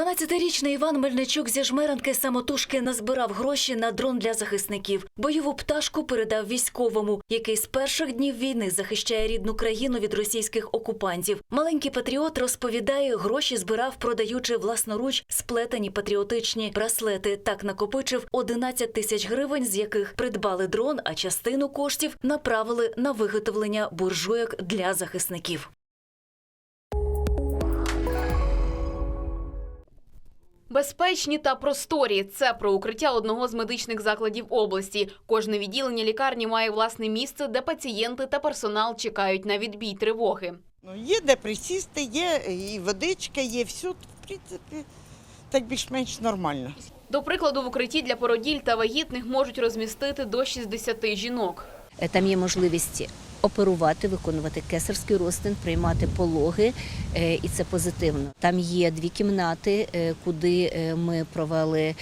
12-річний Іван Мельничук зі жмеранки самотужки назбирав гроші на дрон для захисників. Бойову пташку передав військовому, який з перших днів війни захищає рідну країну від російських окупантів. Маленький патріот розповідає, гроші збирав, продаючи власноруч сплетені патріотичні браслети. Так накопичив 11 тисяч гривень, з яких придбали дрон, а частину коштів направили на виготовлення буржуйок для захисників. Безпечні та просторі це про укриття одного з медичних закладів області. Кожне відділення лікарні має власне місце, де пацієнти та персонал чекають на відбій тривоги. Ну, є де присісти, є і водичка, є все, в принципі, так більш-менш нормально. До прикладу, в укритті для породіль та вагітних можуть розмістити до 60 жінок. Е, Там є можливість оперувати, виконувати кесарський розтин, приймати пологи, е, і це позитивно. Там є дві кімнати, е, куди е, ми провели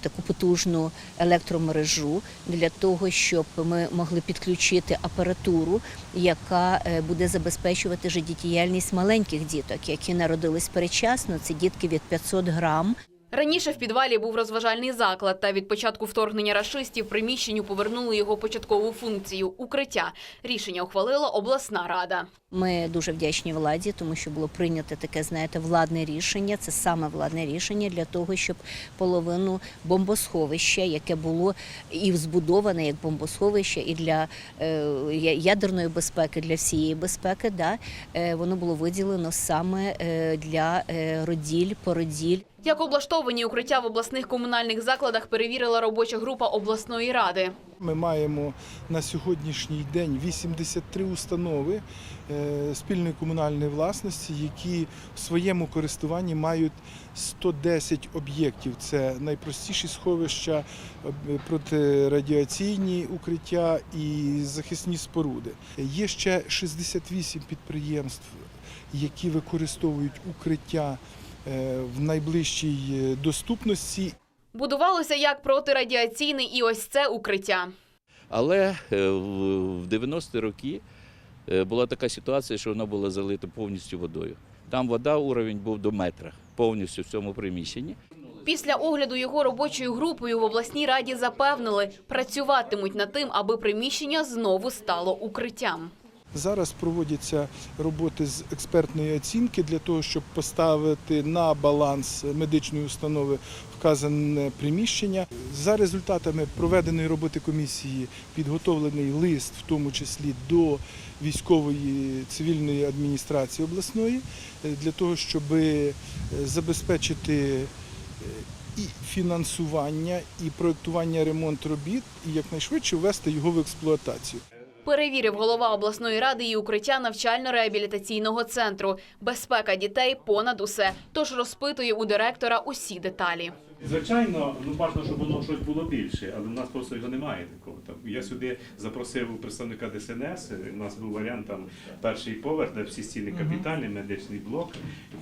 таку потужну електромережу для того, щоб ми могли підключити апаратуру, яка буде забезпечувати життєдіяльність маленьких діток, які народились передчасно. Це дітки від 500 грам. Раніше в підвалі був розважальний заклад, та від початку вторгнення рашистів приміщенню повернули його початкову функцію укриття. Рішення ухвалила обласна рада. Ми дуже вдячні владі, тому що було прийнято таке, знаєте, владне рішення. Це саме владне рішення для того, щоб половину бомбосховища, яке було і збудоване як бомбосховище, і для е, ядерної безпеки, для всієї безпеки, да, е, воно було виділено саме е, для роділь, породіль. Як облаштовані укриття в обласних комунальних закладах перевірила робоча група обласної ради. Ми маємо на сьогоднішній день 83 установи е, спільної комунальної власності, які в своєму користуванні мають 110 об'єктів. Це найпростіші сховища, протирадіаційні укриття і захисні споруди. Є ще 68 підприємств, які використовують укриття в найближчій е, доступності Будувалося як протирадіаційне і ось це укриття. Але е, в в 90-ті роки е, була така ситуація, що воно було залито повністю водою. Там вода, уровень був до метра повністю в цьому приміщенні. Після огляду його робочою групою в обласній раді запевнили, працюватимуть над тим, аби приміщення знову стало укриттям. Зараз проводяться роботи з експертної оцінки для того, щоб поставити на баланс медичної установи вказане приміщення. За результатами проведеної роботи комісії підготовлений лист, в тому числі до військової цивільної адміністрації обласної, е, для того, щоб е, забезпечити е, і фінансування, і проєктування ремонт робіт, і якнайшвидше ввести його в експлуатацію. Перевірив голова обласної ради і укриття навчально-реабілітаційного центру. Безпека дітей понад усе. Тож розпитує у директора усі деталі. Звичайно, ну бажано, щоб воно щось було більше, але в нас просто його немає такого. Там я сюди запросив представника ДСНС. У нас був варіант там перший поверх, де всі стіни капітальні, медичний блок.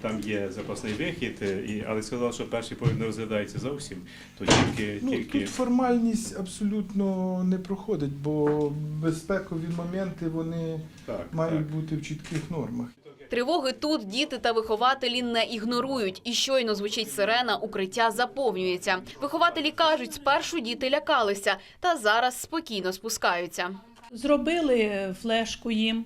Там є запасний вихід, е, і але сказали, що перший поверх не розглядається зовсім. То тільки Ну, тільки тут формальність абсолютно не проходить, бо безпекові моменти вони так, мають так. бути в чітких нормах. Тривоги тут діти та вихователі не ігнорують. І щойно звучить сирена, укриття заповнюється. Вихователі кажуть, спершу діти лякалися, та зараз спокійно спускаються. Зробили флешку їм.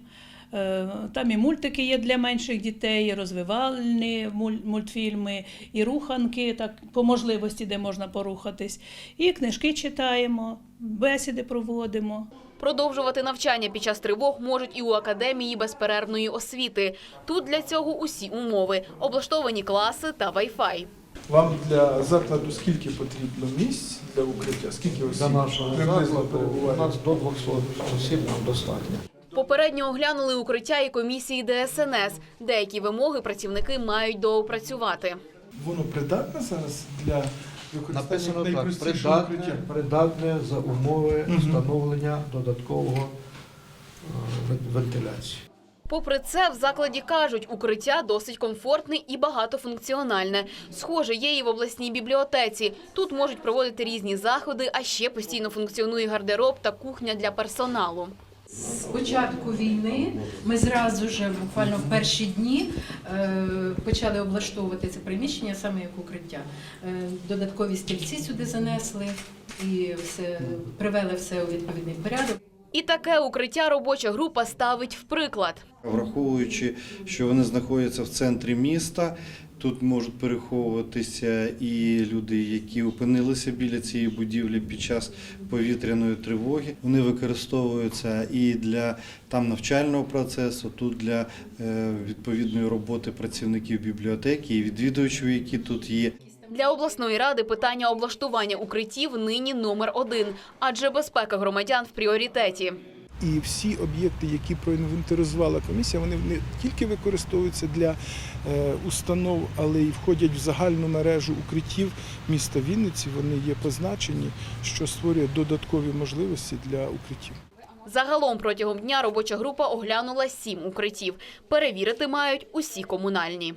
Е, Там і мультики є для менших дітей, і розвивальні муль- мультфільми, і руханки, так по можливості, де можна порухатись. І книжки читаємо, бесіди проводимо. Продовжувати навчання під час тривог можуть і у академії безперервної освіти. Тут для цього усі умови: облаштовані класи та вай-фай. Вам для закладу скільки потрібно місць для укриття? Скільки осіб Для нашого приблизно закладу у нас до 200 осіб нам достатньо. Попередньо оглянули укриття і комісії ДСНС. Деякі вимоги працівники мають доопрацювати. Воно придатне зараз для використання Написано так, найпростішого придатне, укриття? придатне за умови встановлення додаткового е, вентиляції. Попри це, в закладі кажуть, укриття досить комфортне і багатофункціональне. Схоже, є і в обласній бібліотеці. Тут можуть проводити різні заходи, а ще постійно функціонує гардероб та кухня для персоналу. З початку війни ми зразу ж буквально в перші дні е, почали облаштовувати це приміщення саме як укриття. Е, Додаткові стільці сюди занесли і все привели все у відповідний порядок. І таке укриття робоча група ставить в приклад. Враховуючи, що вони знаходяться в центрі міста, тут можуть переховуватися і люди, які опинилися біля цієї будівлі під час повітряної тривоги. Вони використовуються і для там навчального процесу, тут для е, відповідної роботи працівників бібліотеки і відвідувачів, які тут є. Для обласної ради питання облаштування укриттів нині номер один, адже безпека громадян в пріоритеті. І всі об'єкти, які проінвентаризувала комісія, вони не тільки використовуються для е, установ, але й входять в загальну мережу укриттів міста Вінниці. Вони є позначені, що створює додаткові можливості для укриттів. Загалом протягом дня робоча група оглянула сім укриттів. Перевірити мають усі комунальні.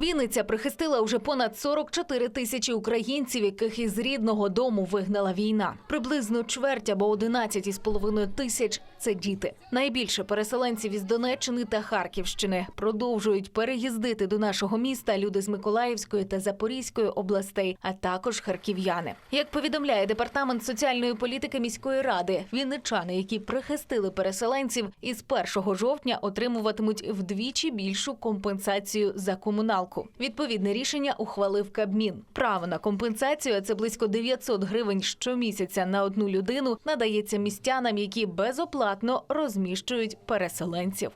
Вінниця прихистила уже понад 44 тисячі українців, яких із рідного дому вигнала війна. Приблизно чверть або 11 із половиною тисяч – це діти. Найбільше переселенців із Донеччини та Харківщини продовжують переїздити до нашого міста люди з Миколаївської та Запорізької областей, а також харків'яни. Як повідомляє департамент соціальної політики міської ради, вінничани, які прихистили переселенців, із 1 жовтня отримуватимуть вдвічі більшу компенсацію за комуналку. Відповідне рішення ухвалив Кабмін. Право на компенсацію це близько 900 гривень щомісяця на одну людину надається містянам, які безоплатно розміщують переселенців.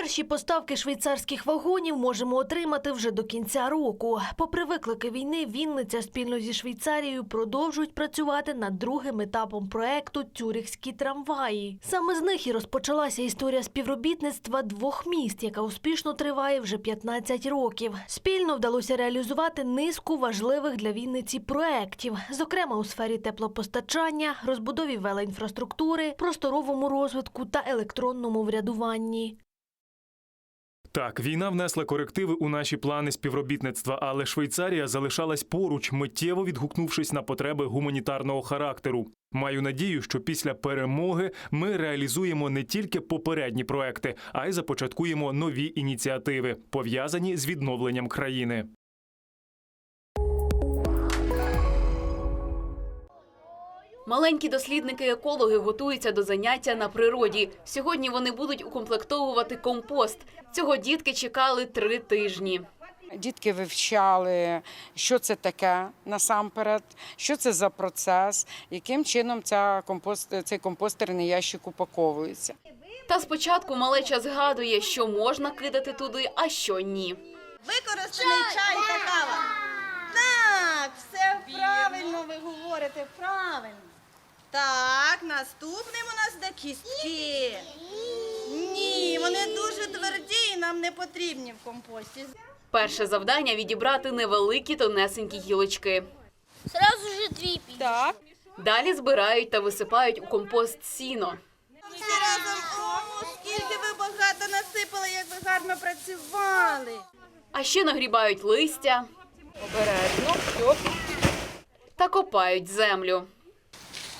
Перші поставки швейцарських вагонів можемо отримати вже до кінця року. Попри виклики війни, Вінниця спільно зі Швейцарією продовжують працювати над другим етапом проекту Тюрихські трамваї. Саме з них і розпочалася історія співробітництва двох міст, яка успішно триває вже 15 років. Спільно вдалося реалізувати низку важливих для Вінниці проєктів, зокрема у сфері теплопостачання, розбудові велоінфраструктури, просторовому розвитку та електронному врядуванні. Так, війна внесла корективи у наші плани співробітництва, але Швейцарія залишалась поруч, миттєво відгукнувшись на потреби гуманітарного характеру. Маю надію, що після перемоги ми реалізуємо не тільки попередні проекти, а й започаткуємо нові ініціативи, пов'язані з відновленням країни. Маленькі дослідники-екологи готуються до заняття на природі. Сьогодні вони будуть укомплектовувати компост. Цього дітки чекали три тижні. Дітки вивчали, що це таке насамперед, що це за процес, яким чином ця компост, цей компостерний ящик упаковується. Та спочатку малеча згадує, що можна кидати туди, а що ні. Використаний чай та кава. Так, все правильно ви говорите, правильно. Так, наступним у нас де кістки. Ні, вони дуже тверді і нам не потрібні в компості. Перше завдання відібрати невеликі тонесенькі гілочки. Сразу же дві Так. Далі збирають та висипають у компост сіно. Всі разом, о, скільки ви багато насипали, як ви гарно працювали. А ще нагрібають листя Обережно, все. та копають землю.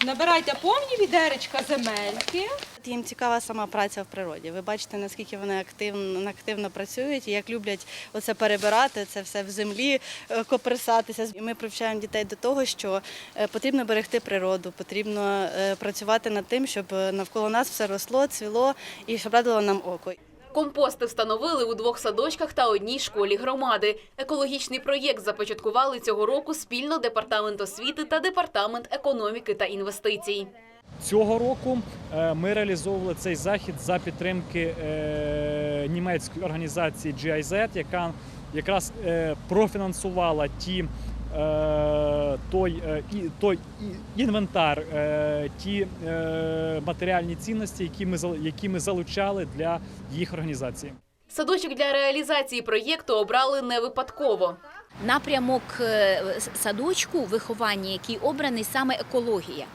Набирайте повні відеречка земельки. Їм цікава сама праця в природі. Ви бачите, наскільки вони активно, активно працюють як люблять оце перебирати, це все в землі е, копирсатися. І ми привчаємо дітей до того, що е, потрібно берегти природу, потрібно е, працювати над тим, щоб навколо нас все росло, цвіло і щоб радило нам око. Компости встановили у двох садочках та одній школі громади. Екологічний проєкт започаткували цього року спільно департамент освіти та департамент економіки та інвестицій. Цього року е, ми реалізовували цей захід за підтримки е, німецької організації GIZ, яка якраз е, профінансувала ті. Е, Той, е, той і- інвентар, е, ті матеріальні цінності, які ми які ми залучали для їх організації. Садочок для реалізації проєкту обрали не випадково. Напрямок е, садочку виховання, який обраний саме екологія.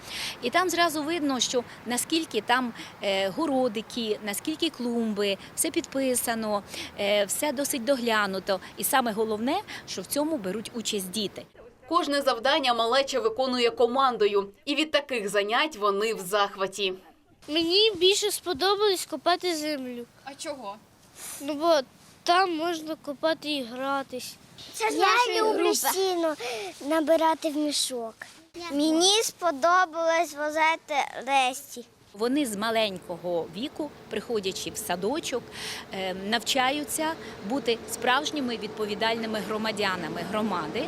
І там зразу видно, що наскільки там е, городики, наскільки клумби, все підписано, е, все досить доглянуто. І саме головне, що в цьому беруть участь діти. Кожне завдання малеча виконує командою, і від таких занять вони в захваті. Мені більше сподобалось копати землю. А чого? Ну бо там можна копати і гратись. Я люблю сіно набирати в мішок. Мені сподобалось возити ресті. Вони з маленького віку, приходячи в садочок, е, навчаються бути справжніми відповідальними громадянами громади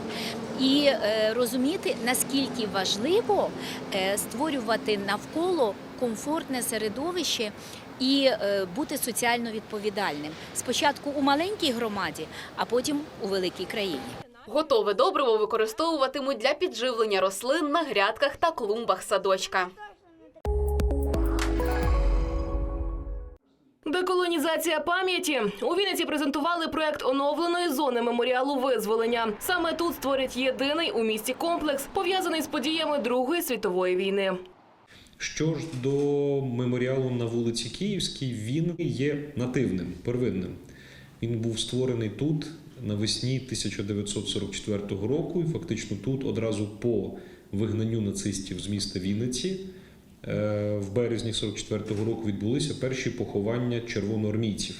і е, розуміти, наскільки важливо е, створювати навколо комфортне середовище і е, бути соціально відповідальним. Спочатку у маленькій громаді, а потім у великій країні. Готове добриво використовуватимуть для підживлення рослин на грядках та клумбах садочка. Деколонізація пам'яті у Вінниці презентували проект оновленої зони меморіалу визволення. Саме тут створять єдиний у місті комплекс, пов'язаний з подіями Другої світової війни. Що ж до меморіалу на вулиці Київській, він є нативним, первинним. Він був створений тут навесні 1944 року, і фактично тут одразу по вигнанню нацистів з міста Вінниці е, в березні 44-го року відбулися перші поховання червоноармійців.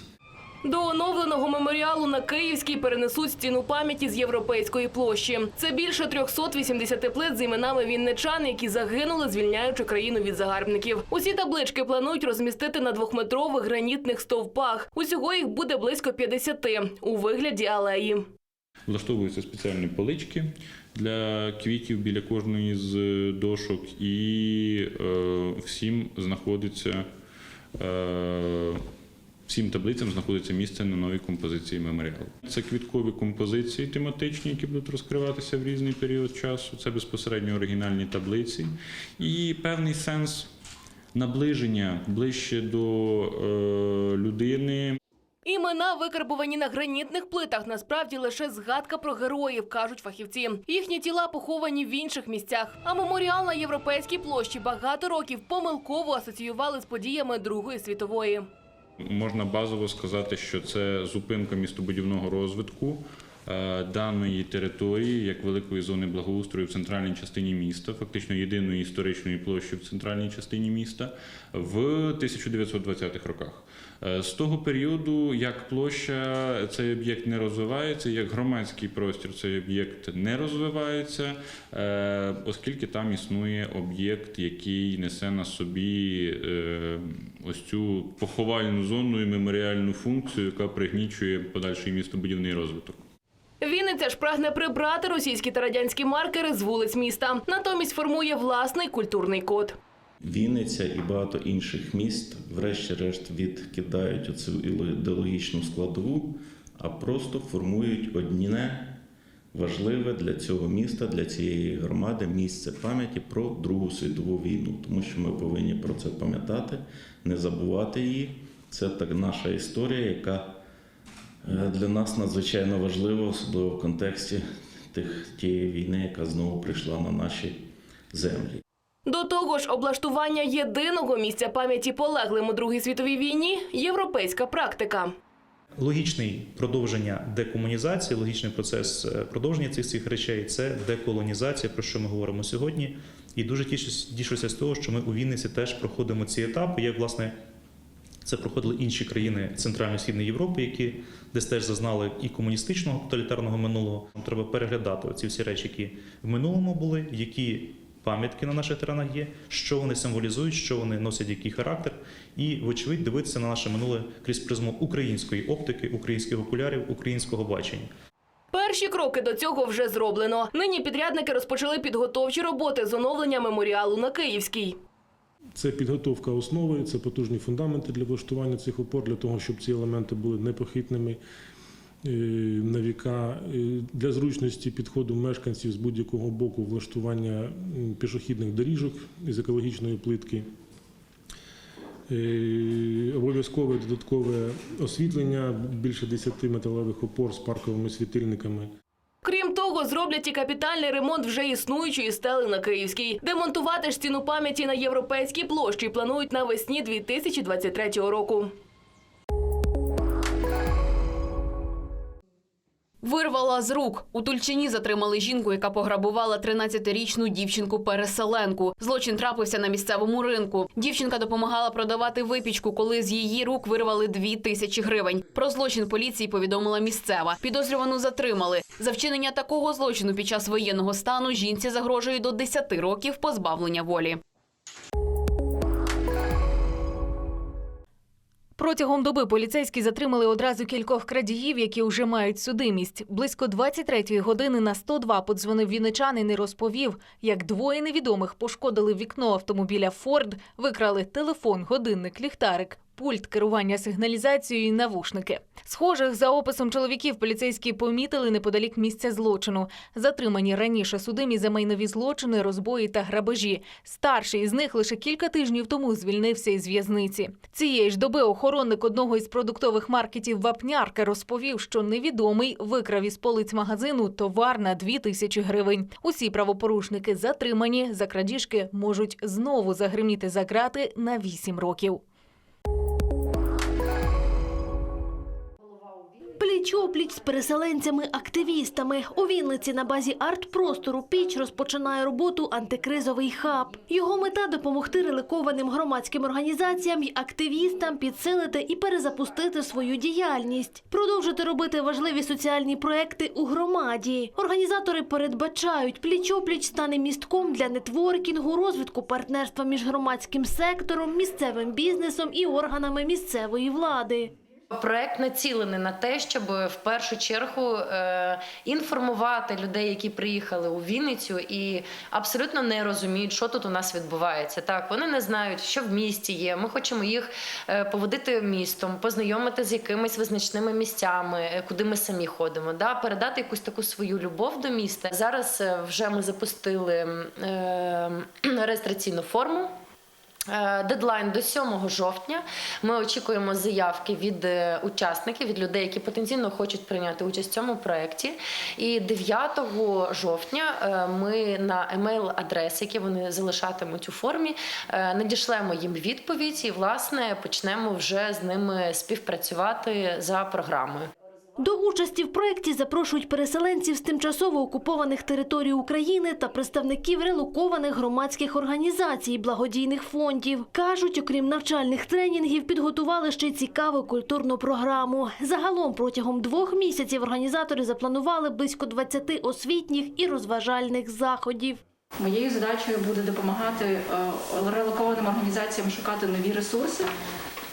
До оновленого меморіалу на Київській перенесуть стіну пам'яті з європейської площі. Це більше 380 плит з іменами вінничан, які загинули, звільняючи країну від загарбників. Усі таблички планують розмістити на двохметрових гранітних стовпах. Усього їх буде близько 50 у вигляді алеї. Влаштовуються спеціальні полички для квітів біля кожної з дошок, і е, всім знаходиться е, всім таблицям знаходиться місце на новій композиції меморіалу. Це квіткові композиції тематичні, які будуть розкриватися в різний період часу. Це безпосередньо оригінальні таблиці і певний сенс наближення ближче до е, людини. Імена, викарбувані на гранітних плитах, насправді лише згадка про героїв, кажуть фахівці. Їхні тіла поховані в інших місцях. А меморіал на європейській площі багато років помилково асоціювали з подіями Другої світової. Можна базово сказати, що це зупинка містобудівного розвитку даної території як великої зони благоустрою в центральній частині міста, фактично єдиної історичної площі в центральній частині міста в 1920-х роках. Е, З того періоду, як площа, цей об'єкт не розвивається, як громадський простір цей об'єкт не розвивається, е, оскільки там існує об'єкт, який несе на собі е, ось цю поховальну зону і меморіальну функцію, яка пригнічує подальший містобудівний розвиток. Вінниця ж прагне прибрати російські та радянські маркери з вулиць міста. Натомість формує власний культурний код. Вінниця і багато інших міст, врешті-решт, відкидають оцю ідеологічну складову, а просто формують одне важливе для цього міста, для цієї громади місце пам'яті про Другу світову війну, тому що ми повинні про це пам'ятати, не забувати її. Це так наша історія, яка для нас надзвичайно важлива, особливо в контексті тих тієї війни, яка знову прийшла на наші землі. До того ж, облаштування єдиного місця пам'яті полеглим у Другій світовій війні європейська практика. Логічний продовження декомунізації, логічний процес е, продовження цих цих речей це деколонізація, про що ми говоримо сьогодні. І дуже тішуся з того, що ми у Вінниці теж проходимо ці етапи. Як власне це проходили інші країни Центрально-Східної Європи, які десь теж зазнали і комуністичного тоталітарного минулого. Нам треба переглядати ці всі речі, які в минулому були, які пам'ятки на наших теренах є, що вони символізують, що вони носять який характер, і, вочевидь, дивитися на наше минуле крізь призму української оптики, українських окулярів, українського бачення. Перші кроки до цього вже зроблено. Нині підрядники розпочали підготовчі роботи з оновлення меморіалу на Київській. Це підготовка основи, це потужні фундаменти для влаштування цих опор, для того, щоб ці елементи були непохитними е, на віка. Е, Для зручності підходу мешканців з будь-якого боку влаштування пішохідних доріжок із екологічної плитки. Е, Обов'язкове додаткове освітлення, більше 10 металевих опор з парковими світильниками. Крім того, зроблять і капітальний ремонт вже існуючої стели на Київській. Демонтувати ж стіну пам'яті на європейській площі планують навесні 2023 року. Вирвала з рук. У Тульчині затримали жінку, яка пограбувала 13-річну дівчинку-переселенку. Злочин трапився на місцевому ринку. Дівчинка допомагала продавати випічку, коли з її рук вирвали 2 тисячі гривень. Про злочин поліції повідомила місцева. Підозрювану затримали. За вчинення такого злочину під час воєнного стану жінці загрожує до 10 років позбавлення волі. Протягом доби поліцейські затримали одразу кількох крадіїв, які вже мають судимість. Близько 23-ї години на 102 подзвонив вінничанин і розповів, як двоє невідомих пошкодили вікно автомобіля «Форд», викрали телефон, годинник, ліхтарик, пульт керування сигналізацією і навушники. Схожих за описом чоловіків поліцейські помітили неподалік місця злочину. Затримані раніше судимі за майнові злочини, розбої та грабежі. Старший із них лише кілька тижнів тому звільнився із в'язниці. Цієї ж доби охоронник одного із продуктових маркетів Вапнярка розповів, що невідомий викрав із полиць магазину товар на дві тисячі гривень. Усі правопорушники затримані за крадіжки можуть знову загриміти за грати на вісім років. you Пліч-опліч з переселенцями-активістами. У Вінниці на базі арт-простору «Піч» розпочинає роботу антикризовий хаб. Його мета – допомогти реликованим громадським організаціям й активістам підсилити і перезапустити свою діяльність, продовжити робити важливі соціальні проекти у громаді. Організатори передбачають, пліч-опліч стане містком для нетворкінгу, розвитку партнерства між громадським сектором, місцевим бізнесом і органами місцевої влади. Проект націлений на те, щоб в першу чергу е, інформувати людей, які приїхали у Вінницю і абсолютно не розуміють, що тут у нас відбувається. Так, вони не знають, що в місті є. Ми хочемо їх е, поводити містом, познайомити з якимись визначними місцями, е, куди ми самі ходимо. Да, передати якусь таку свою любов до міста. Зараз вже ми запустили реєстраційну форму. Е, Дедлайн до 7 жовтня. Ми очікуємо заявки від е, учасників, від людей, які потенційно хочуть прийняти участь в цьому проєкті. І 9 жовтня е, ми на емейл-адреси, які вони залишатимуть у формі, надішлемо їм відповідь і, власне, почнемо вже з ними співпрацювати за програмою. До участі в проєкті запрошують переселенців з тимчасово окупованих територій України та представників релокованих громадських організацій, благодійних фондів. Кажуть, окрім навчальних тренінгів, підготували ще й цікаву культурну програму. Загалом протягом двох місяців організатори запланували близько 20 освітніх і розважальних заходів. Моєю задачею буде допомагати е, релокованим організаціям шукати нові ресурси,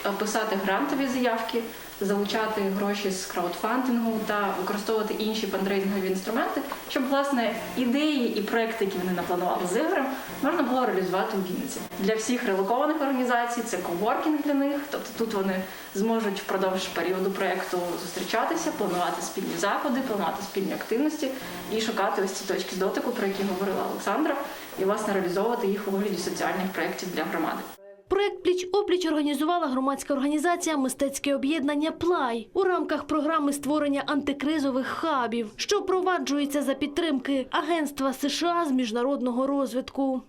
е, писати грантові заявки, залучати гроші з краудфандингу та використовувати інші фандрейзингові інструменти, щоб власне ідеї і проекти, які вони напланували з ігрем, можна було реалізувати у Вінниці. Для всіх релокованих організацій це коворкінг для них. Тобто тут вони зможуть впродовж періоду проекту зустрічатися, планувати спільні заходи, планувати спільні активності і шукати ось ці точки дотику, про які говорила Олександра, і власне реалізовувати їх у вигляді соціальних проєктів для громади. Проект «Пліч-опліч» організувала громадська організація «Мистецьке об'єднання Плай» у рамках програми створення антикризових хабів, що впроваджується за підтримки Агентства США з міжнародного розвитку.